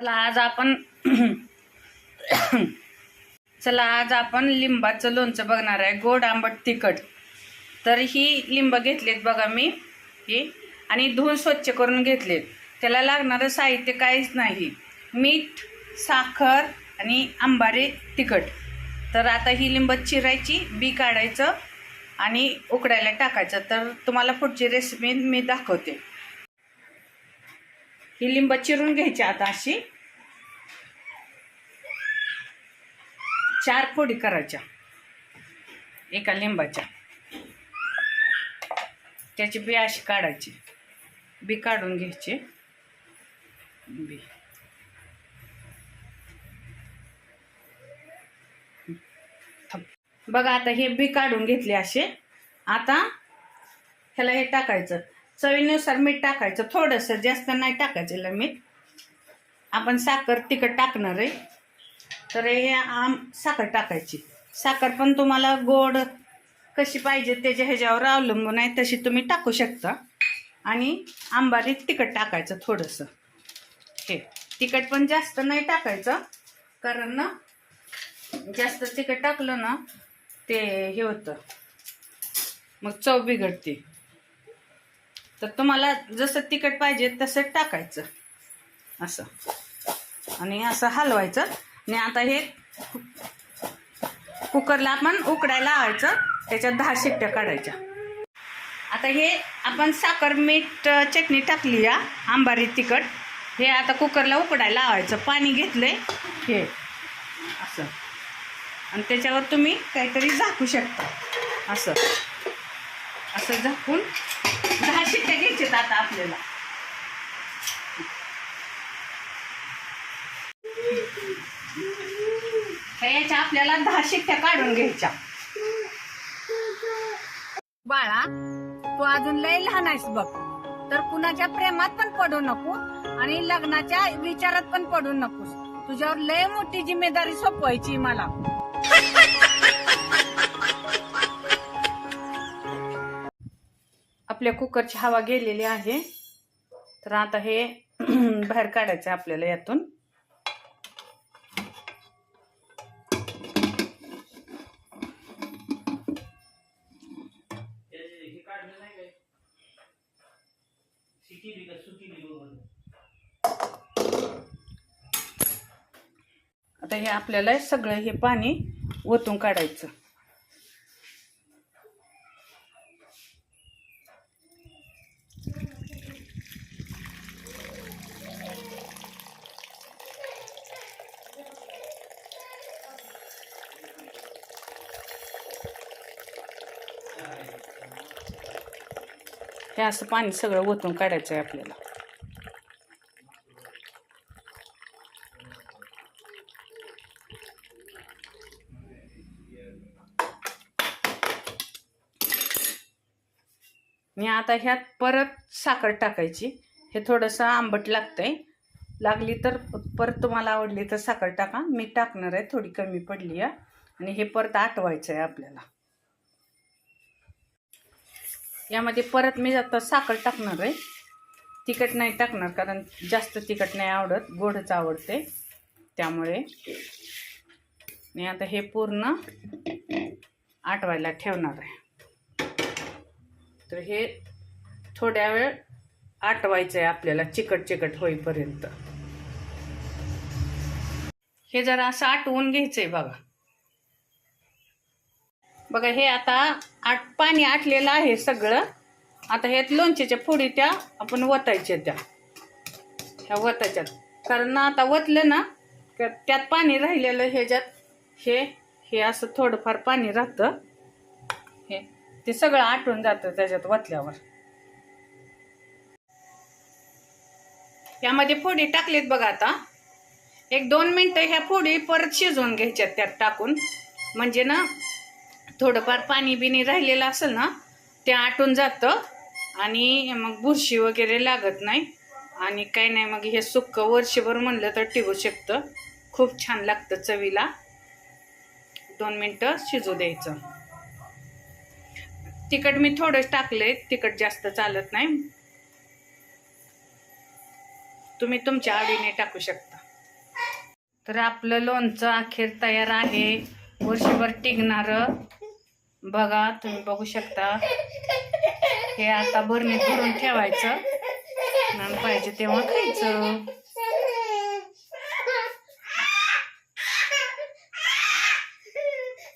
चला आज आपण चला आज आपण लिंबाचं लोणचं बघणार आहे. गोड आंबट तिखट. तर ही लिंब घेतलेत बघा मी. ही. आणि धुवून स्वच्छ करून घेतलेत. त्याला लागणारं साहित्य काहीच नाही. मीठ साखर आणि आंबारे तिखट. तर आता ही लिंब चिरायची बी काढायचं आणि उकडायला टाकायचं. तर तुम्हाला पुढची रेसिपी मी दाखवते. ही लिंब चिरून घ्यायची आता अशी. चार फोडी करायच्या. एका लिंबाच्या. त्याची बी अशी काढायची. बी काढून घ्यायची. बी. बघा आता हे बी काढून घेतले असे. आता ह्याला हे टाकायचं. चवीनुसार मीठ टाकायचं. थोडंसं जास्त नाही टाकायचं मीठ आपण साखर तिखट टाकणार आहे. तर हे आम साखर टाकायची. साखर पण तुम्हाला गोड कशी पाहिजे त्याच्या ह्याच्यावर अवलंबून आहे तशी तुम्ही टाकू शकता. आणि आंबारी तिखट टाकायचं थोडंसं. हे तिखट पण जास्त नाही टाकायचं कारण ना जास्त तिखट टाकलं ना ते हे होतं. मग चव बिघडते. तर तुम्हाला जसं तिखट पाहिजे तसं टाकायचं. असं. आणि असं हलवायचं. आणि आता हे कु- कुकरला आपण उकडायला लावायचं त्याच्यात दहा शिट्ट्या काढायच्या. आता हे आपण साखर मीठ चटणी टाकली या आंबारी तिखट. हे आता कुकरला उकडायला लावायचं पाणी घेतलंय. हे. असं. आणि त्याच्यावर तुम्ही काहीतरी झाकू शकता. असं. असं झाकून दहा शिट्ट्या घ्यायच्यात आता आपल्याला. याच्या आपल्याला दहा शिट्ट्या काढून घ्यायच्या. बाळा तू अजून लय लहान आहेस बघ. तर कुणाच्या प्रेमात पण पडू नको आणि लग्नाच्या विचारात पण पडू नकोस. तुझ्यावर लय मोठी जिम्मेदारी सोपवायची मला. आपल्या कुकरची हवा गेलेली आहे. तर आता हे बाहेर काढायचं आहे आपल्याला यातून. आता हे आपल्याला सगळं हे पाणी ओतून काढायचं. हे असं पाणी सगळं ओतून काढायचं आहे आपल्याला. मी आता ह्यात परत साखर टाकायची. हे थोडंसं आंबट लागतंय. लागली तर परत तुम्हाला आवडली तर साखर टाका. मी टाकणार आहे थोडी कमी पडली आहे. आणि हे परत आटवायचं आहे आपल्याला. यामध्ये परत मी आता साखर टाकणार आहे. तिखट नाही टाकणार कारण जास्त तिखट नाही आवडत गोडच आवडते. त्यामुळे मी आता हे पूर्ण आटवायला ठेवणार आहे. तर हे थोड्या वेळ आटवायचं आहे आपल्याला चिकट चिकट होईपर्यंत. हे जरा असं आटवून घ्यायचं आहे बघा. बघा हे आता आट पाणी आटलेलं आहे सगळं. आता ह्यात लोणच्याच्या फोडी त्या आपण वतायच्या त्या. ह्या वतायच्यात. कारण आता वतलं ना त्यात पाणी राहिलेलं ह्याच्यात हे हे असं थोडंफार पाणी राहतं. हे ते सगळं आटून जातं त्याच्यात वतल्यावर. यामध्ये फोडी टाकलीत बघा आता. एक दोन मिनटं ह्या फोडी परत शिजवून घ्यायच्यात त्यात टाकून. म्हणजे ना थोडंफार पाणी बिनी राहिलेलं असेल ना ते आटून जातं आणि मग बुरशी वगैरे लागत नाही. आणि काही नाही मग हे सुक्क वर्षभर म्हणलं तर टिकू शकतं. खूप छान लागतं चवीला. दोन मिनटं शिजू द्यायचं. तिखट मी थोडंच टाकलंय तिखट जास्त चालत नाही. तुम्ही तुमच्या आवडीने टाकू शकता. तर आपलं लोणचं अखेर तयार आहे. वर्षभर टिकणारं. बघा तुम्ही बघू शकता. हे आता भरणीत भरून ठेवायचं. आणि पाहिजे तेव्हा खायचं.